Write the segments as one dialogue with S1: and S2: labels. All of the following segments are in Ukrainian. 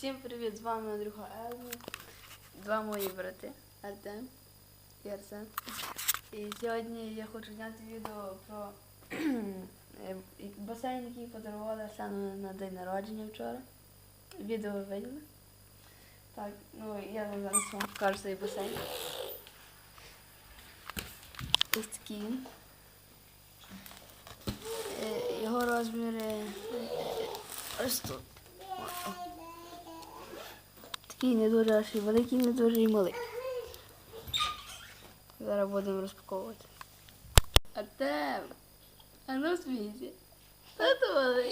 S1: Всім привіт! З вами Андрюха Елмі, два мої брати Артем і Арсен. І сьогодні я хочу зняти відео про е, басейн, який подарували Арсену на день народження вчора. Відео ви виділи. Так, ну я вам зараз вам покажу цей басейн. Ось такий. Е, Його розміри е, ось тут. Такий не дуже аж і великий, не дуже і малий. Зараз будемо розпаковувати. Артем! А ну світі. Та то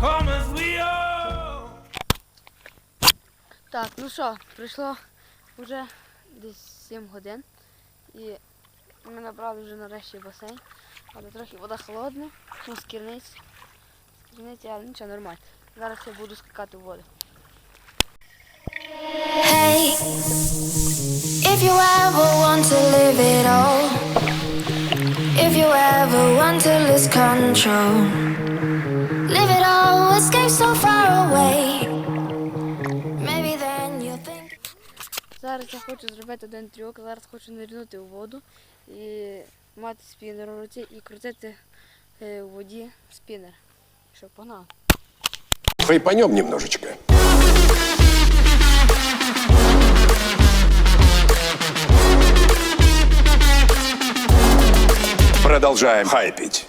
S2: come as we all.
S1: Так, ну що, пройшло вже десь 7 годин. І ми набрали вже нарешті басейн. Але трохи вода холодна, ну, з керниці, але нічого, нормально. Зараз я буду скакати в воду.
S3: Hey, if you ever want to live it all, ever want to lose control, live it all, escape so far away. Maybe then you'll think.
S1: Зараз я хочу зробити один трюк, зараз хочу нирнути у воду і мати спінер у руці і крутити е, у воді спінер. Що, погнали.
S4: Хайпанем немножечко. Продолжаем хайпить.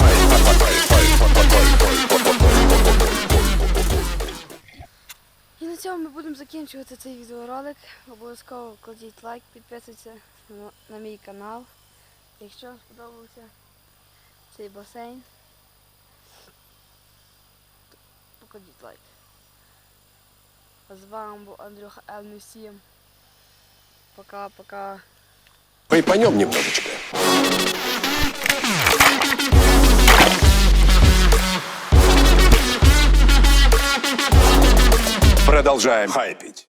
S1: І на цьому ми будемо закінчувати цей відеоролик. Обов'язково кладіть лайк, підписуйтесь на, мій канал. Якщо вам сподобався цей басейн, то покладіть лайк. А з вами був Андрюха М7. Пока-пока.
S4: Хайпанем немножечко. Продолжаем хайпить.